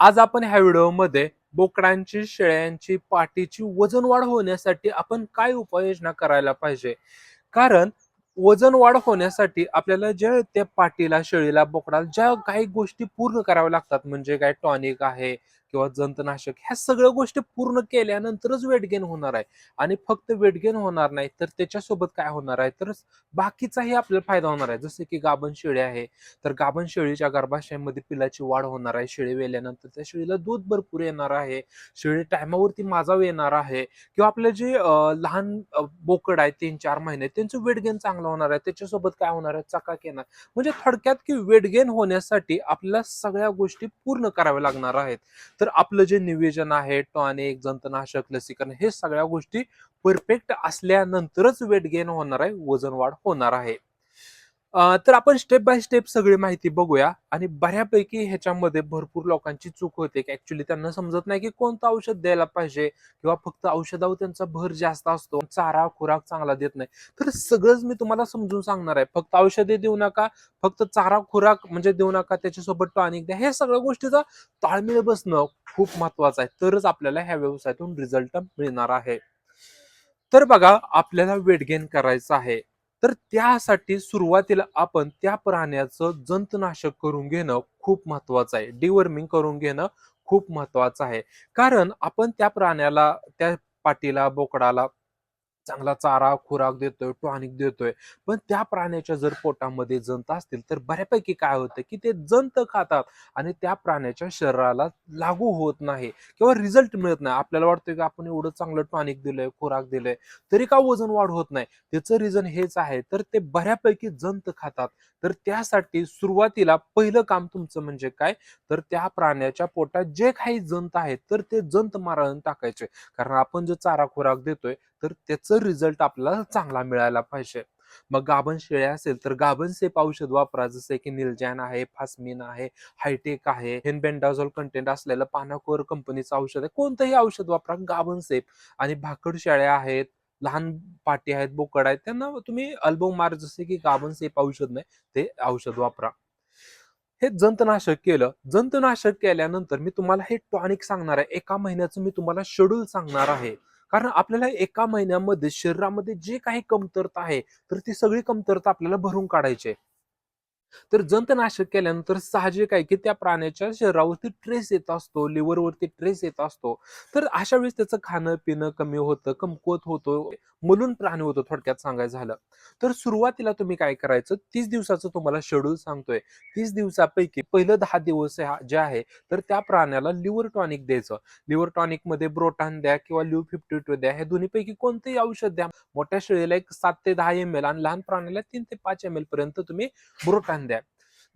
आज आपण ह्या व्हिडिओमध्ये बोकडांची शेळ्यांची पाठीची वजन वाढ होण्यासाठी आपण काय उपाययोजना करायला पाहिजे? कारण वजन वाढ होण्यासाठी आपल्याला ज्या त्या पाठीला शेळीला बोकडाला ज्या काही गोष्टी पूर्ण कराव्या लागतात म्हणजे काय टॉनिक आहे किंवा जंतनाशक ह्या सगळ्या गोष्टी पूर्ण केल्यानंतरच वेट गेन होणार आहे. आणि फक्त वेट गेन होणार नाही तर त्याच्यासोबत काय होणार आहे? तर बाकीचाही आपल्याला फायदा होणार आहे. जसे की गाभण शेळी आहे तर गाभण शेळीच्या गर्भाशयामध्ये पिलाची वाढ होणार आहे. शेळी वेल्यानंतर त्या शेळीला दूध भरपूर येणार आहे. शेळी टायमावरती माजाव येणार आहे. किंवा आपले जे लहान बोकड आहे तीन चार महिने त्यांचं वेट गेन चांगलं होणार आहे. त्याच्यासोबत काय होणार आहे? चकाक येणार. म्हणजे थोडक्यात की वेट गेन होण्यासाठी आपल्याला सगळ्या गोष्टी पूर्ण कराव्या लागणार आहेत. तर आपलं जे नियोजन आहे टॉनिक जंतनाशक लसीकरण हे सगळ्या गोष्टी परफेक्ट असल्यानंतरच वेट गेन होणार आहे वजन वाढ होणार आहे. तर आपण स्टेप बाय स्टेप सगळी माहिती बघूया. आणि बऱ्यापैकी ह्याच्यामध्ये भरपूर लोकांची चूक होते की ऍक्च्युली त्यांना समजत नाही की कोणतं औषध द्यायला पाहिजे किंवा फक्त औषधावर त्यांचा भर जास्त असतो चारा खुराक चांगला देत नाही. तर सगळंच मी तुम्हाला समजून सांगणार आहे. फक्त औषधे देऊ नका फक्त चारा खुराक म्हणजे देऊ नका त्याच्यासोबत टॉनिक द्या. ह्या सगळ्या गोष्टीचा ताळमेळ बसणं खूप महत्वाचं आहे. तरच आपल्याला ह्या व्यवसायातून रिझल्ट मिळणार आहे. तर बघा आपल्याला वेट गेन करायचं आहे. तर त्यासाठी सुरुवातीला आपण त्या प्राण्याचं जंतनाशक करून घेणं खूप महत्वाचं आहे. डिवर्मिंग करून घेणं खूप महत्वाचं आहे. कारण आपण त्या प्राण्याला त्या पाटीला बोकडाला चांगला चारा खुराक देतोय टॉनिक देतोय. पण त्या प्राण्याच्या जर पोटामध्ये जंत असतील तर बऱ्यापैकी काय होतं की ते जंत खातात आणि त्या प्राण्याच्या शरीराला लागू होत नाही किंवा रिझल्ट मिळत नाही. आपल्याला वाटतं की आपण एवढं चांगलं टॉनिक दिलंय खुराक दिलंय तरी का वजन वाढ होत नाही? त्याचं रिझन हेच आहे. तर ते बऱ्यापैकी जंत खातात. तर त्यासाठी सुरुवातीला पहिलं काम तुमचं म्हणजे काय? तर त्या प्राण्याच्या पोटात जे काही जंत आहेत तर ते जंत मारून टाकायचे. कारण आपण जो चारा खुराक देतोय तर त्याचं रिझल्ट आपल्याला चांगला मिळायला पाहिजे. मग गाभण शेळ्या असेल तर गाभण सेप औषध वापरा. जसे की निलजॅन आहे फास्मिन आहे हायटेक आहे. हेनबेंडाझोल कंटेंट असलेलं पानाकोर कंपनीचं औषध आहे. कोणतंही औषध वापरा. गाभण सेप. आणि भाकड शेळ्या आहेत लहान पाटी आहेत बोकड आहेत त्यांना तुम्ही अल्बो मार. जसे की गाभण सेप औषध नाही ते औषध वापरा. हे जंतनाशक केलं. जंतनाशक केल्यानंतर मी तुम्हाला हे टॉनिक सांगणार आहे. एका महिन्याचं मी तुम्हाला शेड्यूल सांगणार आहे. कारण आपल्याला एका महिन्यामध्ये शरीरामध्ये जे काही कमतरता आहे तर ती सगळी कमतरता आपल्याला भरून काढायची आहे. तर जंतनाशक केल्यानंतर साहजिक आहे की त्या प्राण्याच्या शरीरावरती ट्रेस येत असतो लिव्हरवरती ट्रेस येत असतो. तर अशा वेळेस त्याचं खाणं पिणं कमी होतं कमकुवत होतो मलून प्राणी होतो थोडक्यात सांगायचं झालं. तर सुरुवातीला तुम्ही काय करायचं तीस दिवसाचं तुम्हाला शेड्यूल सांगतोय. तीस दिवसापैकी पहिलं दहा दिवस जे आहे तर त्या प्राण्याला लिव्हर टॉनिक द्यायचं. लिव्हर टॉनिकमध्ये ब्रोटान द्या किंवा लिव्ह फिफ्टी टू द्या. हे दोन्हीपैकी कोणतेही औषध द्या. मोठ्या शेळीला एक सात ते दहा एम एल आणि लहान प्राण्याला तीन ते पाच एम एल पर्यंत तुम्ही ब्रोटान द्या.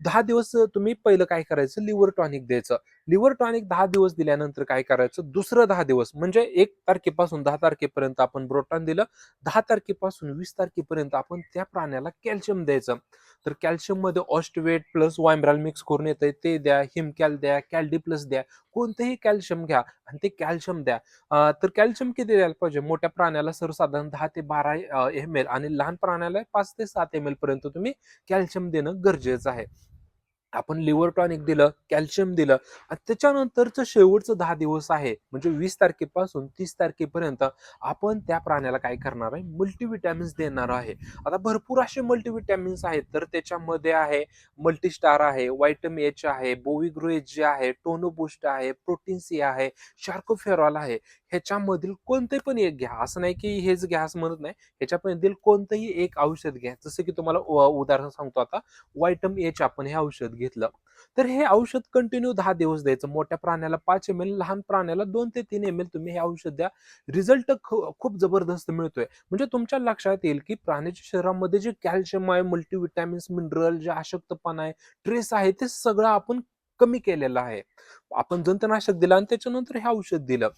दहा दिवस तुम्ही पहिलं काय करायचं? लिव्हर टॉनिक द्यायचं. लिव्हर टॉनिक दहा दिवस दिल्यानंतर काय करायचं? दुसरं दहा दिवस म्हणजे एक तारखेपासून दहा तारखेपर्यंत आपण ब्रोटॉन दिलं दहा तारखेपासून वीस तारखेपर्यंत आपण त्या प्राण्याला कॅल्शियम द्यायचं. तर कॅल्शियममध्ये ऑस्टवेट प्लस वायम्ब्राल मिक्स करून येतंय ते द्या हिमकॅल द्या कॅल्डी प्लस द्या कोणतेही कॅल्शियम घ्या आणि ते कॅल्शियम द्या. तर कॅल्शियम किती द्यायला पाहिजे? मोठ्या प्राण्याला सर्वसाधारण दहा ते बारा एम एल आणि लहान प्राण्याला पाच ते सात एम एल पर्यंत तुम्ही कॅल्शियम देणं गरजेचं आहे. आपण लिव्हर टॉनिक दिलं कॅल्शियम दिलं आणि त्याच्यानंतरचं शेवटचं दहा दिवस आहे. म्हणजे वीस तारखेपासून तीस तारखेपर्यंत आपण त्या प्राण्याला काय करणार आहे? मल्टीविटॅमिन्स देणार आहे. आता भरपूर असे मल्टीविटॅमिन्स आहेत. तर त्याच्यामध्ये आहे मल्टीस्टार आहे व्हायटम एच आहे बोविग्रोएच जे आहे टोनोबुस्ट आहे प्रोटीन सी आहे शार्कोफेरॉल आहे. ह्याच्यामधील कोणते पण एक घ्या. असं नाही की हेच घ्या असं म्हणत नाही. ह्याच्यामधील कोणतंही एक औषध घ्या. जसं की तुम्हाला उदाहरण सांगतो आता. व्हायटम एच आपण हे औषध घेतलं. तर हे औषध कंटिन्यू दहा दिवस द्यायचं. मोठ्या प्राण्याला पाच एम एल लहान प्राण्याला दोन ते तीन एम एल तुम्ही हे औषध द्या. रिझल्ट खूप जबरदस्त मिळतोय. म्हणजे तुमच्या लक्षात येईल की प्राण्याच्या शरीरामध्ये जे कॅल्शियम आहे मल्टीविटॅमिन्स मिनरल जे अशक्तपणा आहे ट्रेस आहे ते सगळं आपण कमी केलेलं आहे. आपण जंतनाशक दिलं आणि त्याच्यानंतर हे औषध दिलं.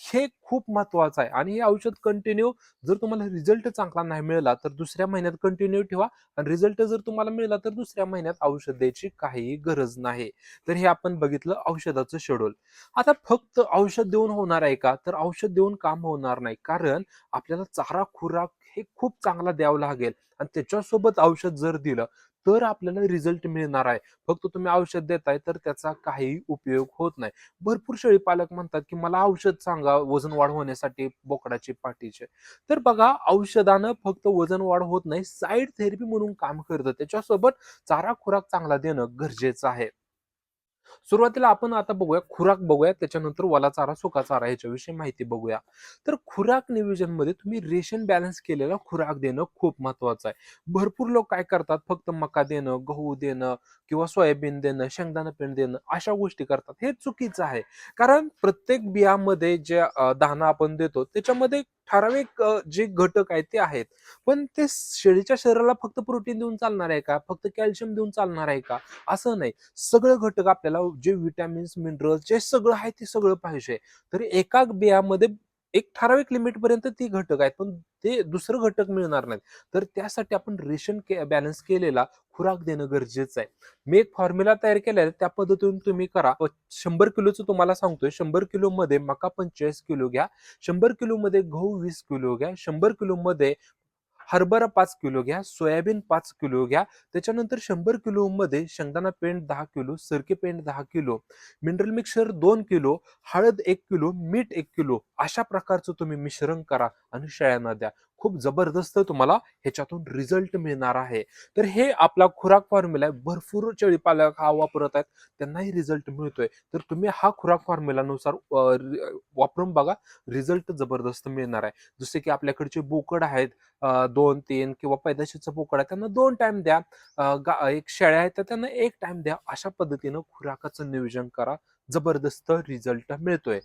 हे खूप महत्वाचं आहे. आणि हे औषध कंटिन्यू जर तुम्हाला रिझल्ट चांगला नाही मिळाला तर दुसऱ्या महिन्यात कंटिन्यू ठेवा. आणि रिझल्ट जर तुम्हाला मिळाला तर दुसऱ्या महिन्यात औषध द्यायची काहीही गरज नाही. तर हे आपण बघितलं औषधाचं शेड्यूल आता फक्त औषध देऊन होणार आहे का? तर औषध देऊन काम होणार नाही. कारण आपल्याला चारा खुराक हे खूप चांगला द्यावं लागेल. आणि त्याच्यासोबत औषध जर दिलं तर आपल्याला रिझल्ट मिळणार आहे. फक्त तुम्ही औषध देताय तर त्याचा काही उपयोग होत नाही. भरपूर शेळी पालक म्हणतात की मला औषध सांगा वजन वाढ होण्यासाठी बोकडाची पाठीचे. तर बघा औषधानं फक्त वजन वाढ होत नाही साईड थेरपी म्हणून काम करतं. त्याच्यासोबत चारा खुराक चांगला देणं गरजेचं आहे. सुरुवातीला आपण आता बघूया खुराक बघूया त्याच्यानंतर वाला चारा सुका चारा ह्याच्याविषयी माहिती बघूया. तर खुराक नियोजनमध्ये तुम्ही रेशन बॅलन्स केलेला खुराक देणं खूप महत्वाचं आहे. भरपूर लोक काय करतात फक्त मका देणं गहू देणं किंवा सोयाबीन देणं शेंगदाणा पेंड देणं अशा गोष्टी करतात. हे चुकीचं आहे. कारण प्रत्येक बियामध्ये जे अं, दाणा आपण देतो त्याच्यामध्ये ठराविक जे घटक आहेत ते आहेत. पण ते शेळीच्या शरीराला फक्त प्रोटीन देऊन चालणार आहे का? फक्त कॅल्शियम देऊन चालणार आहे का? असं नाही. सगळं घटक आपल्याला जे विटॅमिन्स मिनरल्स जे सगळं आहे ते सगळं पाहिजे. तर एका बियामध्ये एक ठराविक लिमिटपर्यंत ती घटक आहेत पण ते दुसरं घटक मिळणार नाहीत. तर त्यासाठी आपण रेशन बॅलन्स केलेला खुराक देणं गरजेचं आहे. मी एक फॉर्म्युला तयार केला आहे त्या पद्धतीने तुम्ही करा. शंभर किलोचं तुम्हाला सांगतोय शंभर किलो मध्ये मका पंचेचाळीस किलो घ्या शंभर किलो मध्ये गहू वीस किलो घ्या शंभर किलो मध्ये हरभरा पाच किलो घ्या सोयाबीन पाच किलो घ्या त्याच्यानंतर शंभर किलो मध्ये शेंगदाणा पेंट दहा किलो सरके पेंट दहा किलो मिनरल मिक्सर दोन किलो हळद एक किलो मीठ एक किलो अशा प्रकारचं तुम्ही मिश्रण करा आणि शेळ्यांना द्या. खूप जबरदस्त तुम्हाला ह्याच्यातून रिझल्ट मिळणार आहे. तर हे आपला खुराक फॉर्म्युला आहे. भरपूर शेळीपालक हा वापरत आहेत. त्यांनाही रिझल्ट मिळतोय. तर तुम्ही हा खुराक फॉर्म्युलानुसार वापरून बघा. रिझल्ट जबरदस्त मिळणार आहे. जसे की आपल्याकडचे बोकड आहेत दोन तीन किंवा पैदाशीचं बोकड आहे त्यांना दोन टाइम द्या. एक शेळ्या आहेत तर त्यांना एक टाइम द्या. अशा पद्धतीनं खुराकाचं नियोजन करा. जबरदस्त रिझल्ट मिळतोय.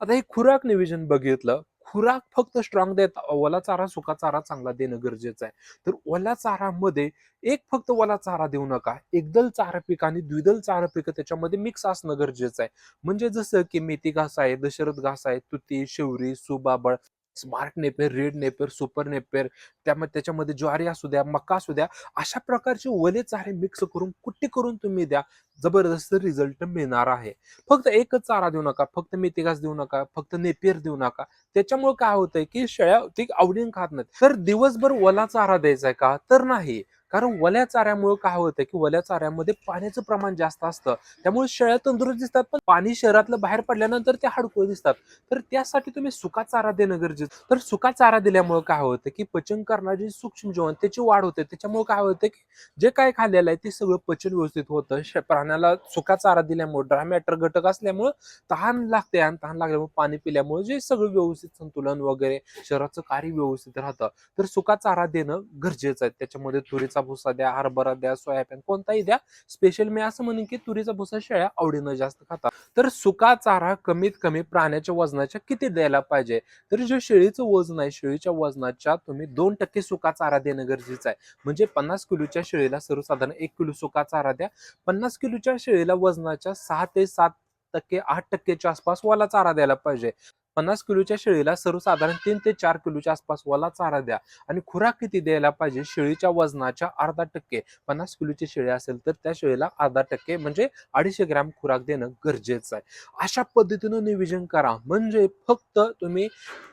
आता हे खुराक नियोजन बघितलं खुराक फक्त स्ट्रॉंग देत ओला चारा सुका चारा चांगला देणं गरजेचं आहे. तर ओला चारामध्ये एक फक्त ओला चारा देऊ नका. एकदल चारा पीक आणि द्विदल चारा पीक त्याच्यामध्ये मिक्स असणं गरजेचं आहे. म्हणजे जसं की मेथी घास आहे दशरथ घास आहे तुती शेवरी सुबाबळ smart napier red napier super napier त्यामध्ये त्याच्यामध्ये ज्वारी असू द्या मका असू द्या अशा प्रकारचे ओले चारे मिक्स करून कुट्टी करून तुम्ही द्या जबरदस्त रिझल्ट मिळणार आहे. फक्त एकच चारा देऊ नका फक्त मेथी घास देऊ नका फक्त नेपियर देऊ नका. त्याच्यामुळे काय होतंय की शेळ्या ती आवडीने खात नाहीत. तर दिवसभर ओला चारा द्यायचा आहे का? तर नाही. कारण वल्या चाऱ्यामुळे काय होतं की वल्या चाऱ्यामध्ये पाण्याचं प्रमाण जास्त असतं. त्यामुळे शेळ्या तंदुरुस्त दिसतात पण पाणी शहरातलं बाहेर पडल्यानंतर ते हडकुळे दिसतात. तर त्यासाठी तुम्ही सुका चारा देणं गरजेचं. तर सुका चारा दिल्यामुळे काय होतं की पचन करणारे सूक्ष्म जीवन त्याची वाढ होते. त्याच्यामुळे काय होतं की जे काय खाल्लेलं आहे ते सगळं पचन व्यवस्थित होतं. श- प्राण्याला सुका चारा दिल्यामुळे ड्राय मॅटर घटक असल्यामुळे तहान लागते आणि तहान लागल्यामुळे पाणी पिल्यामुळे जे सगळं व्यवस्थित संतुलन वगैरे शरीराचं कार्य व्यवस्थित राहतं. तर सुका चारा देणं गरजेचं आहे. त्याच्यामध्ये तुरीचा भुसा द्या हरभरा द्या सोयाबीन कोणताही द्या. स्पेशल मी असं म्हणेन की तुरीचा भुसा शेळ्या आवडीनं जास्त खातात. तर सुका चारा कमीत कमी प्राण्याच्या वजनाच्या किती द्यायला पाहिजे? तर जे शेळीचं वजन आहे शेळीच्या वजनाच्या तुम्ही दोन टक्के सुका चारा देणं गरजेचं आहे. म्हणजे पन्नास किलोच्या शेळीला सर्वसाधारण एक किलो सुका चारा द्या. पन्नास किलोच्या शेळीला वजनाच्या सहा ते सात टक्के आठ टक्केच्या आसपास वाला चारा द्यायला पाहिजे. पन्नास किलोच्या शेळीला सर्वसाधारण तीन ते चार किलोच्या आसपास वाला चारा द्या. आणि खुराक किती द्यायला पाहिजे? शेळीच्या वजनाच्या अर्धा टक्के. पन्नास किलोची शेळी असेल तर त्या शेळीला अर्धा टक्के म्हणजे अडीचशे ग्रॅम खुराक देणं गरजेचं आहे. अशा पद्धतीनं नियोजन करा. म्हणजे फक्त तुम्ही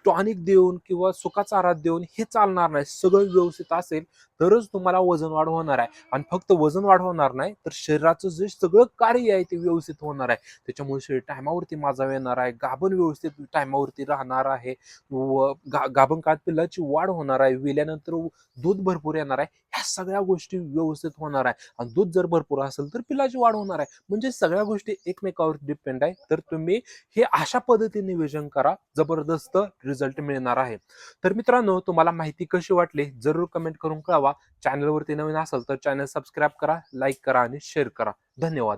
टॉनिक देऊन किंवा सुका चारा देऊन हे चालणार नाही. सगळं व्यवस्थित असेल तरच तुम्हाला वजन वाढ होणार आहे. आणि फक्त वजन वाढ होणार नाही तर शरीराचं जे सगळं कार्य आहे ते व्यवस्थित होणार आहे. त्याच्यामुळे शरीर टायमावरती माझा येणार आहे. गाभण व्यवस्थित टायमावरती राहणार आहे. व गा- गाभण काळात पिल्लाची वाढ होणार आहे. विल्यानंतर दूध भरपूर येणार आहे. ह्या सगळ्या गोष्टी व्यवस्थित होणार आहे. आणि दूध जर भरपूर असेल तर पिल्लाची वाढ होणार आहे. म्हणजे सगळ्या गोष्टी एकमेकावर डिपेंड आहे. तर तुम्ही हे अशा पद्धतीने नियोजन करा. जबरदस्त रिझल्ट मिळणार आहे. तर मित्रांनो तुम्हाला माहिती कशी वाटली? जरूर कमेंट करून कळवा. चॅनलवरती नवीन असेल तर चॅनल सबस्क्राईब करा लाईक करा आणि शेअर करा. धन्यवाद.